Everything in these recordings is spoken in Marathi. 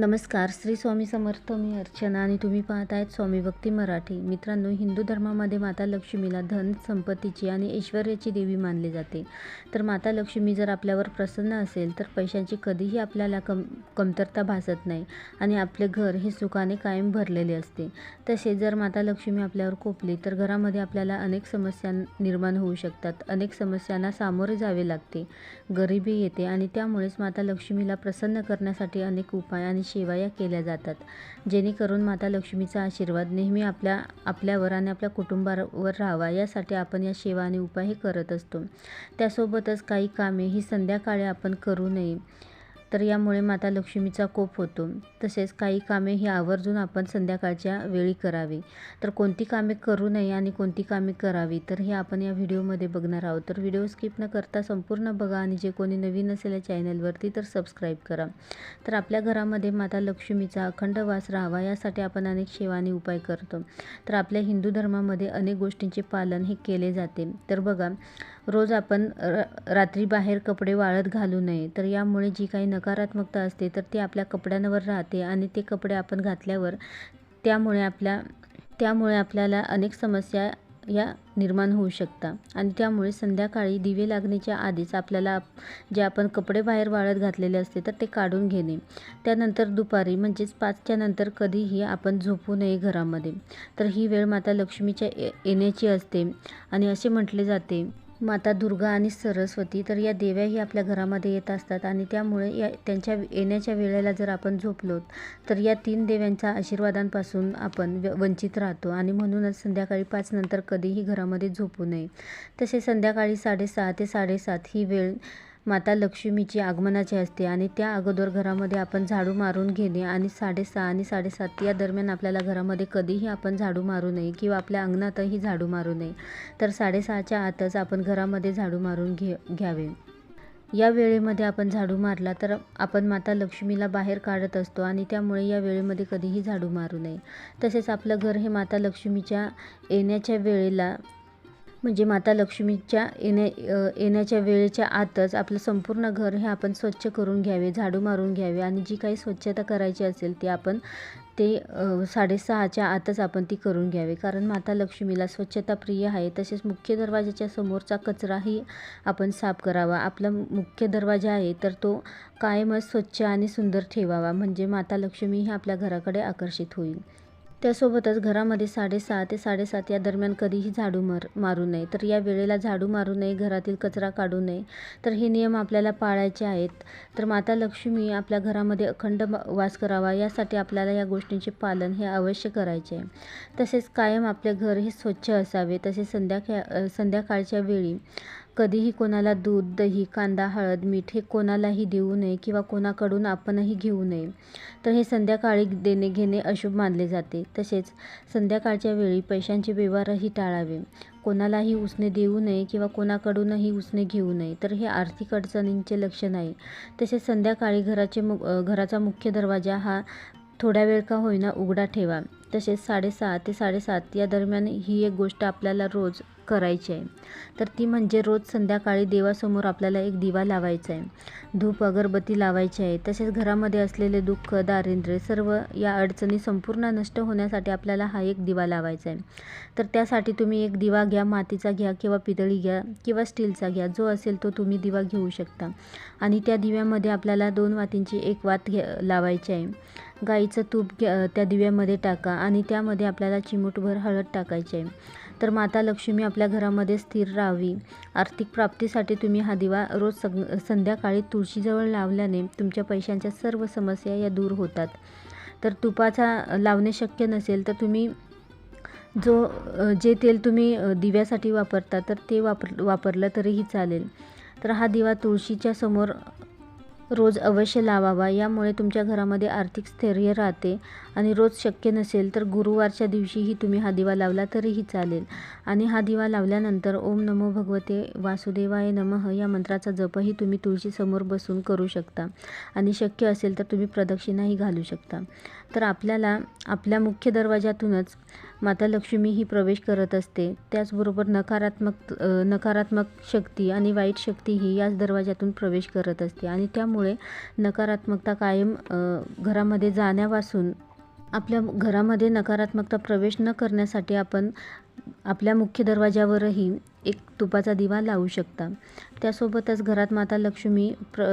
नमस्कार श्री स्वामी समर्थ मी अर्चना आणि तुम्ही पाहत आहेत स्वामी भक्ती मराठी. मित्रांनो हिंदू धर्मामध्ये माता लक्ष्मीला धन संपत्तीची आणि ऐश्वर्याची देवी मानली जाते. तर माता लक्ष्मी जर आपल्यावर प्रसन्न असेल तर पैशांची कधीही आपल्याला कम कमतरता भासत नाही आणि आपले घर हे सुखाने कायम भरलेले असते. तसेच जर माता लक्ष्मी आपल्यावर कोपली तर घरामध्ये आपल्याला अनेक समस्या निर्माण होऊ शकतात. अनेक समस्यांना सामोरे जावे लागते. गरिबी येते आणि त्यामुळेच माता लक्ष्मीला प्रसन्न करण्यासाठी अनेक उपाय आणि शेवाया केल्या जातात. जेणेकरून माता लक्ष्मीचा आशीर्वाद नेहमी आपल्या आपल्यावर आणि आपल्या कुटुंबावर राहावा यासाठी आपण या सेवा आणि उपाय हे करत असतो. त्यासोबतच काही कामे ही संध्याकाळी आपण करू नये. तर यामुळे माता लक्ष्मीचा कोप होतो. तसेच काही कामे ही आवर्जून आपण संध्याकाळच्या वेळी करावी. तर कोणती कामे करू नये आणि कोणती कामे करावी तर हे आपण या व्हिडिओमध्ये बघणार आहोत. तर व्हिडिओ स्किप न करता संपूर्ण बघा आणि जे कोणी नवीन असेल या चॅनलवरती तर सबस्क्राईब करा. तर आपल्या घरामध्ये माता लक्ष्मीचा अखंड वास राहावा यासाठी आपण अनेक सेवा आणि उपाय करतो. तर आपल्या हिंदू धर्मामध्ये अनेक गोष्टींचे पालन हे केले जाते. तर बघा रोज आपण रात्री बाहेर कपडे वाळत घालू नये. तर यामुळे जी काही नकारात्मकता असते तर ती आपल्या कपड्यांवर राहते आणि ते कपडे आपण घातल्यावर त्यामुळे आपल्या त्यामुळे आपल्याला अनेक समस्या या निर्माण होऊ शकतात. आणि त्यामुळे संध्याकाळी दिवे लागण्याच्या आधीच आपल्याला जे आपण कपडे बाहेर वाळत घातलेले असते तर ते काढून घेणे. त्यानंतर दुपारी म्हणजेच पाचच्या नंतर कधीही आपण झोपू नये घरामध्ये. तर ही वेळ माता लक्ष्मीच्या येण्याची असते आणि असे म्हटले जाते माता दुर्गा आणि सरस्वती तर या देव्याही आपल्या घरामध्ये येत असतात आणि त्यामुळे या त्यांच्या येण्याच्या वेळेला जर आपण झोपलो तर या तीन देव्यांच्या आशीर्वादांपासून आपण वंचित राहतो आणि म्हणूनच संध्याकाळी पाच नंतर कधीही घरामध्ये झोपू नये. तसे संध्याकाळी साडेसहा ते साडेसात ही वेळ माता लक्ष्मीची आगमनाची असते आणि त्या अगोदर घरामध्ये आपण झाडू मारून घेणे आणि साडेसहा आणि साडेसात या दरम्यान आपल्याला घरामध्ये कधीही आपण झाडू मारू नये किंवा आपल्या अंगणातही झाडू मारू नये. तर साडेसहाच्या आतच आपण घरामध्ये झाडू मारून घे घ्यावे. या वेळेमध्ये आपण झाडू मारला तर आपण माता लक्ष्मीला बाहेर काढत असतो आणि त्यामुळे या वेळेमध्ये कधीही झाडू मारू नये. तसेच आपलं घर हे माता लक्ष्मीच्या येण्याच्या वेळेला म्हणजे माता लक्ष्मीच्या येण्या येण्याच्या वेळेच्या आतच आपलं संपूर्ण घर हे आपण स्वच्छ करून घ्यावे झाडू मारून घ्यावे आणि जी काही स्वच्छता करायची असेल ती आपण ते साडेसहाच्या आतच आपण ती करून घ्यावी. कारण माता लक्ष्मीला स्वच्छता प्रिय आहे. तसेच मुख्य दरवाजाच्या समोरचा कचराही आपण साफ करावा. आपला मुख्य दरवाजा आहे तर तो कायमच स्वच्छ आणि सुंदर ठेवावा. म्हणजे माता लक्ष्मी ही आपल्या घराकडे आकर्षित होईल. त्यासोबतच घरामध्ये साडेसहा ते साडेसात या दरम्यान कधीही झाडू मार मारू नये. तर या वेळेला झाडू मारू नये घरातील कचरा काढू नये. तर हे नियम आपल्याला पाळायचे आहेत. तर माता लक्ष्मी आपल्या घरामध्ये अखंड वास करावा. यासाठी आपल्याला या गोष्टींचे पालन हे अवश्य करायचे आहे. तसेच कायम आपले घर हे स्वच्छ असावे. तसेच संध्याकाळ संध्याकाळच्या वेळी कधीही कोणाला दूध दही कांदा हळद मीठ हे कोणालाही देऊ नये किंवा कोणाकडून आपणही घेऊ नये. तर हे संध्याकाळी देणे घेणे अशुभ मानले जाते. तसेच संध्याकाळच्या वेळी पैशांचे व्यवहारही टाळावे. कोणालाही उसने देऊ नये किंवा कोणाकडूनही उसने घेऊ नये तर हे आर्थिक अडचणींचे लक्षण आहे. तसेच संध्याकाळी घराचे मु घराचा मुख्य दरवाजा हा थोड्या वेळ का होईना उघडा ठेवा. तसेच साडेसहा ते साडेसात या दरम्यान ही एक गोष्ट आपल्याला रोज करायची आहे. तर ती म्हणजे रोज संध्याकाळी देवासमोर आपल्याला एक दिवा लावायचा आहे. धूप अगरबत्ती लावायची आहे. तसेच घरामध्ये असलेले दुःख दारिद्र्य सर्व या अडचणी संपूर्ण नष्ट होण्यासाठी आपल्याला हा एक दिवा लावायचा आहे. तर त्यासाठी तुम्ही एक दिवा घ्या मातीचा घ्या किंवा पितळी घ्या किंवा स्टीलचा घ्या. जो असेल तो तुम्ही दिवा घेऊ शकता. आणि त्या दिव्यामध्ये आपल्याला दोन वातींची एक वात घ्या लावायची आहे. गाईचं तूप घ्या त्या दिव्यामध्ये टाका आणि त्यामध्ये आपल्याला चिमूटभर हळद टाकायची आहे. तर माता लक्ष्मी आपल्या घरामध्ये स्थिर राहावी. आर्थिक प्राप्तीसाठी तुम्ही हा दिवा रोज सग संध्याकाळी तुळशीजवळ लावल्याने तुमच्या पैशांच्या सर्व समस्या या दूर होतात. तर तुपाचा लावणे शक्य नसेल तर तुम्ही जो जे तेल तुम्ही दिव्यासाठी वापरता तर ते वापर वापरलं तरीही चालेल. तर हा दिवा तुळशीच्या समोर रोज अवश्य लावावा. यामुळे तुमच्या घरामध्ये आर्थिक स्थैर्य राहते आणि रोज शक्य नसेल तर गुरुवारच्या दिवशीही तुम्ही हा दिवा लावला तरीही चालेल. आणि हा दिवा लावल्यानंतर ओम नमो भगवते वासुदेवाय नमः या मंत्राचा जपही तुम्ही तुळशीसमोर बसून करू शकता. आणि शक्य असेल तर तुम्ही प्रदक्षिणाही घालू शकता. तर आपल्याला आपल्या मुख्य दरवाजातूनच माता लक्ष्मी ही प्रवेश करत असते. त्याचबरोबर नकारात्मक नकारात्मक शक्ती आणि वाईट शक्ती ही याच दरवाजातून प्रवेश करत असते. आणि त्यामुळे नकारात्मकता कायम घरामध्ये जाण्यापासून आपल्या घरामध्ये नकारात्मकता प्रवेश न करण्यासाठी आपण आपल्या मुख्य दरवाजावरही एक तुपाचा दिवा लावू शकता. त्यासोबतच घरात माता लक्ष्मी प्र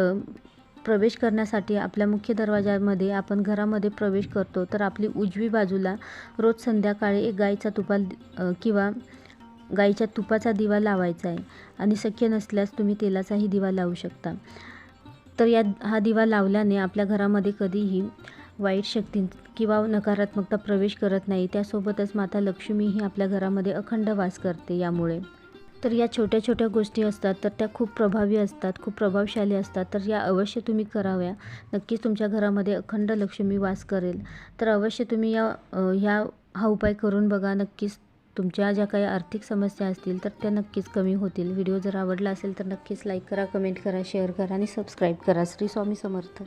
प्रवेश करण्यासाठी आपल्या मुख्य दरवाजामध्ये आपण घरामध्ये प्रवेश करतो तर आपली उजवी बाजूला रोज संध्याकाळी एक गाईचा तुपा किंवा गाईच्या तुपाचा दिवा लावायचा आहे आणि शक्य नसल्यास तुम्ही तेलाचाही दिवा लावू शकता. तर या हा दिवा लावल्याने आपल्या घरामध्ये कधीही वाईट शक्ती किंवा नकारात्मकता प्रवेश करत नाही. त्यासोबतच माता लक्ष्मी ही आपल्या घरामध्ये अखंड वास करते यामुळे. तर या छोट्या छोट्या गोष्टी असतात तर त्या खूप प्रभावी असतात खूप प्रभावशाली असतात. तर या अवश्य तुम्ही कराव्या. नक्कीच तुमच्या घरामध्ये अखंड लक्ष्मी वास करेल. तर अवश्य तुम्ही या ह्या हा उपाय करून बघा. नक्कीच तुमच्या ज्या काही आर्थिक समस्या असतील तर त्या नक्कीच कमी होतील. व्हिडिओ जर आवडला असेल तर नक्कीच लाईक करा कमेंट करा शेअर करा आणि सबस्क्राईब करा. श्री स्वामी समर्थ.